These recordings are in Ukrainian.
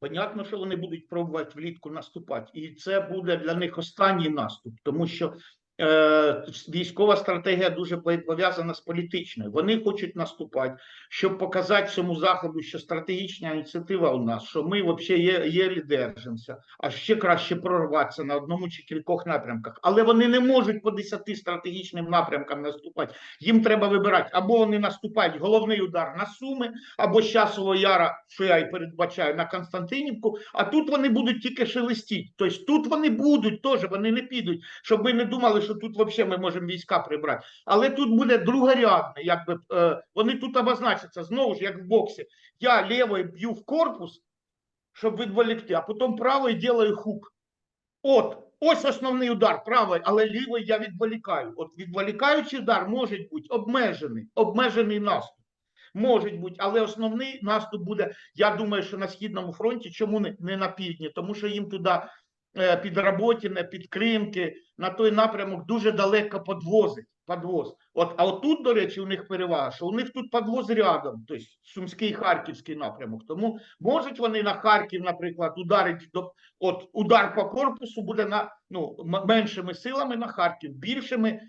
Понятно, що вони будуть пробувати влітку наступати, і це буде для них останній наступ, тому що військова стратегія дуже пов'язана з політичною. Вони хочуть наступати, щоб показати всьому заходу, що стратегічна ініціатива у нас, що ми взагалі є, єлі держимося, а ще краще прорватися на одному чи кількох напрямках. Але вони не можуть по десяти стратегічним напрямкам наступати. Їм треба вибирати або вони наступають головний удар на Суми, або з яра, що я і передбачаю, на Константинівку, а тут вони будуть тільки шелестіть. Тобто тут вони будуть теж, вони не підуть, щоб ви не думали, що тут взагалі ми можемо війська прибрати. Але тут буде другорядне, якби е, вони тут обозначаться знову ж, як в боксі. Я лівою б'ю в корпус, щоб відволікти, а потім правою ділаю хук. От, ось основний удар правий, але лівий я відволікаю. От відволікаючий удар може бути обмежений, обмежений наступ. Може бути, але основний наступ буде, я думаю, що на Східному фронті, чому не, не на півдні? Тому що їм туди е, під Роботіне, під Кримки, на той напрямок дуже далеко подвозить. Подвоз. От, а отут, до речі, у них перевага, що у них тут подвоз рядом, тобто Сумський Харківський напрямок. Тому можуть вони на Харків, наприклад, ударити до от удар по корпусу буде на ну меншими силами на Харків, більшими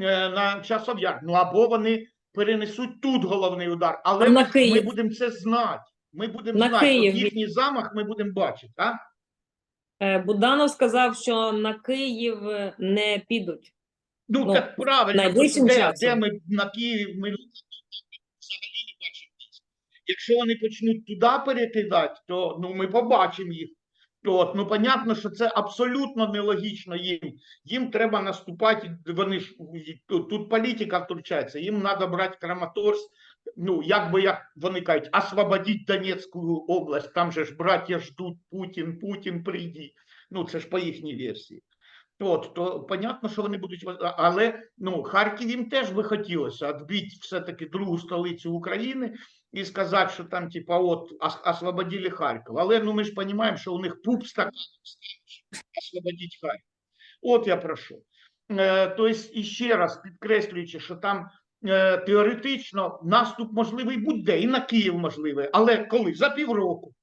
е, на часов'яр. Ну або вони перенесуть тут головний удар, але На ми, ми будемо це знати. Ми будемо знати, от їхній замах ми будемо бачити. А? Е, Буданов сказав, що на Київ не підуть. Ну, Ну, так правильно, найближчим де, часом. де ми на Київ ми взагалі не бачимо. Якщо вони почнуть туди перекидати, то ну, ми побачимо їх. От, ну, понятно, що це абсолютно нелогічно їм. Їм треба наступати, вони ж тут, політика втручається, їм треба брати Краматорськ, ну, як би як вони кажуть, освободити Донецьку область, там же ж браття ждуть Путін, Путін прийді. Ну, це ж по їхній версії. От, то понятно, що вони будуть, але ну, Харків їм теж би хотілося відбити все-таки другу столицю України і сказати, що там, типа, от, освободили Харків. Але ну, ми ж розуміємо, що у них пуп стаканом стоїть, освободити Харків. От я прошу. Е, тобто, і ще раз підкреслюючи, що там е, теоретично наступ можливий будь-де, і на Київ можливий, але коли? За півроку.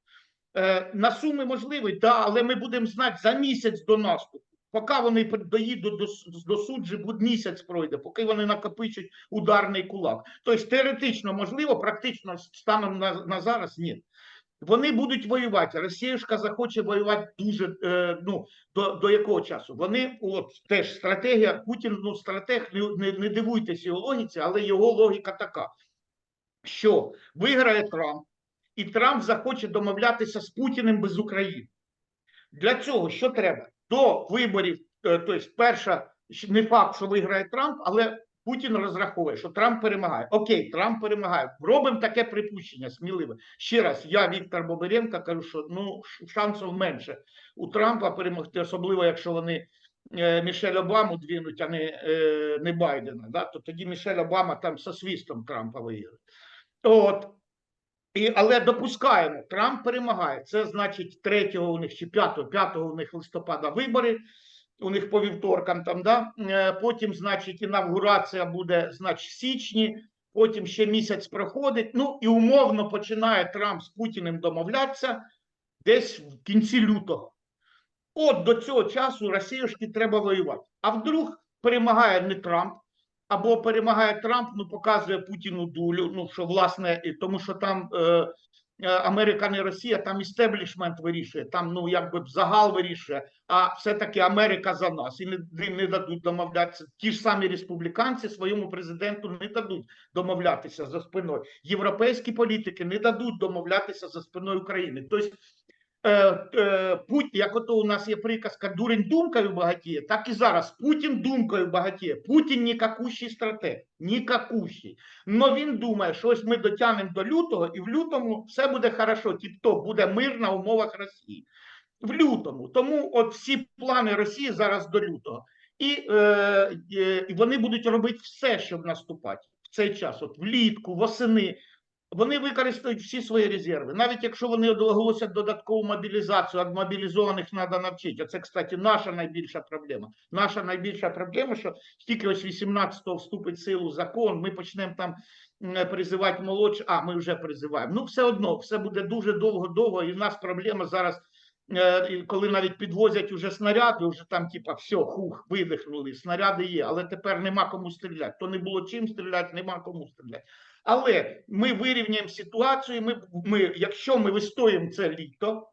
Е, на Суми можливий, да, але ми будемо знати за місяць до наступу. Поки вони доїдуть до, до суджі, місяць пройде, поки вони накопичать ударний кулак. Тобто теоретично можливо, практично станом на, на зараз ні. Вони будуть воювати. Росіюшка захоче воювати дуже е, ну до, до якого часу? Вони от теж стратегія. Путін ну стратег, не, не дивуйтесь його логіці, але його логіка така, що виграє Трамп, і Трамп захоче домовлятися з Путіним без України. Для цього що треба? До виборів, е, тобто, перша не факт, що виграє Трамп, але Путін розраховує, що Трамп перемагає. Окей, Трамп перемагає. Робимо таке припущення сміливе. Ще раз, я Віктор Бобиренко кажу, що ну шансів менше у Трампа перемогти, особливо якщо вони е, Мішель Обаму двинуть, а не, е, не Байдена. Да? То тоді Мішель Обама там со свістом Трампа виграє. От. І, але допускаємо, Трамп перемагає. Це значить 3 у них чи 5, 5 у них листопада вибори. У них по вівторкам там, да? Е, потім, значить, інавгурація буде, значить, в січні, потім ще місяць проходить. Ну і умовно починає Трамп з Путіним домовлятися десь в кінці лютого. От до цього часу Росіюшки треба воювати. А вдруг перемагає не Трамп, або перемагає Трамп, ну показує Путіну дулю. Ну що власне, тому що там е, е, Америка не Росія, там істеблішмент вирішує, там ну якби загал вирішує. А все-таки Америка за нас і не, не, дадуть домовлятися. Ті ж самі республіканці своєму президенту не дадуть домовлятися за спиною. Європейські політики не дадуть домовлятися за спиною України. Тобто Путін, як ото у нас є приказка, дурень думкою багатіє, так і зараз Путін думкою багатіє. Путін нікакущий стратег, нікакущий. Но він думає, що ось ми дотягнемо до лютого, і в лютому все буде хорошо, тіп-топ, буде мир на умовах Росії. В лютому. Тому от всі плани Росії зараз до лютого. І, е, е, вони будуть робити все, щоб наступати в цей час. От влітку, восени. Вони використають всі свої резерви. Навіть якщо вони оголосять додаткову мобілізацію, а мобілізованих треба навчити. Оце, кстати, наша найбільша проблема. Наша найбільша проблема, що тільки ось 18-го вступить в силу закон, ми почнемо там призивати молодших, а ми вже призиваємо. Ну, все одно, все буде дуже довго-довго, і в нас проблема зараз. е, Коли навіть підвозять уже снаряди, вже там, типа, все, хух, видихнули, снаряди є, але тепер нема кому стріляти. То не було чим стріляти, нема кому стріляти. Але ми вирівняємо ситуацію. Ми, ми, якщо ми вистоїмо це літо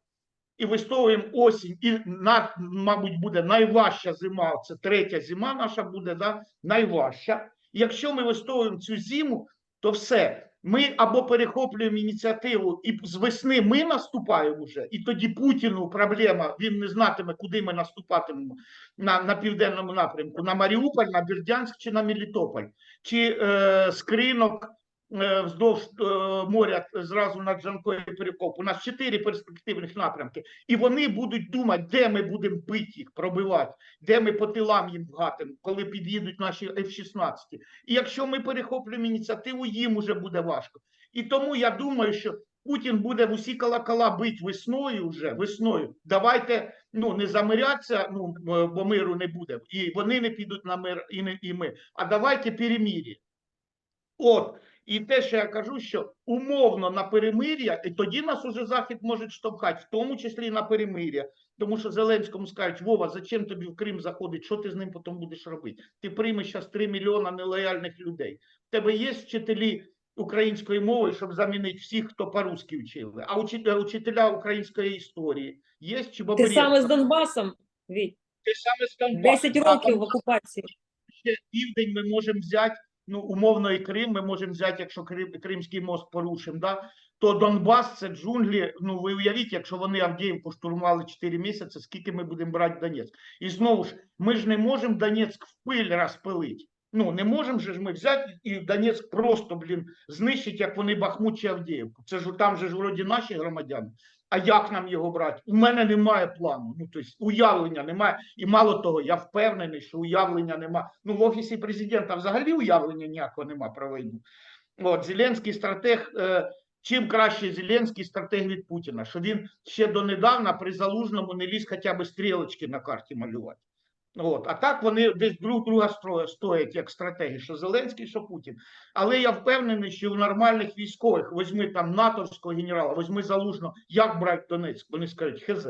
і вистоїмо осінь, і на, мабуть, буде найважча зима. Це третя зима наша буде, да, найважча. Якщо ми вистоїмо цю зиму, то все. Ми або перехоплюємо ініціативу, і з весни ми наступаємо вже, і тоді Путіну проблема. Він не знатиме, куди ми наступатимемо на, на південному напрямку: на Маріуполь, на Бердянськ чи на Мелітополь, чи е, скринок вздовж е, моря зразу над Джанкою Перекоп. У нас чотири перспективних напрямки, і вони будуть думати, де ми будемо бити їх, пробивати, де ми по тилам їм вгатимо, коли під'їдуть наші F-16. І якщо ми перехоплюємо ініціативу, їм уже буде важко. І тому я думаю, що Путін буде в усі колокола бити весною вже весною. Давайте ну не замирятися, ну е, бо миру не буде, і вони не підуть на мир, і не і ми. А давайте перемір'я. От і те, що я кажу, що умовно на перемир'я, і тоді нас уже захід може штовхати, в тому числі і на перемир'я. Тому що Зеленському скажуть, Вова, зачем тобі в Крим заходить? Що ти з ним потім будеш робити? Ти приймеш зараз 3 мільйона нелояльних людей. В тебе є вчителі української мови, щоб замінити всіх, хто по-русски вчили, а учителя, учителя української історії є чи Ти саме з Донбасом, Віть, Те саме з Донбасом. 10 років в окупації. ще південь ми можемо взяти, ну, умовно, і Крим ми можемо взяти, якщо Крим, Кримський мост порушимо, да? то Донбас це джунглі. Ну, ви уявіть, якщо вони Авдіївку штурмували 4 місяці, скільки ми будемо брати Донецьк. І знову ж, ми ж не можемо Донецьк в пиль розпилити. Ну, не можемо же ж ми взяти і Донецьк просто, блін, знищити, як вони Бахмут чи Авдіївку. Це ж там же ж вроді наші громадяни. А як нам його брати? У мене немає плану. Ну, тобто уявлення немає. І мало того, я впевнений, що уявлення немає. Ну, в офісі президента взагалі уявлення ніякого немає про війну. От Зеленський стратег. Е, чим краще Зеленський стратег від Путіна, що він ще донедавна при залужному не ліз хоча б стрілочки на карті малювати. От, а так вони десь друг друга стоять як стратегії, що Зеленський, що Путін. Але я впевнений, що у нормальних військових, возьми там натовського генерала, возьми залужно, як брати Донецьк, вони скажуть, хз.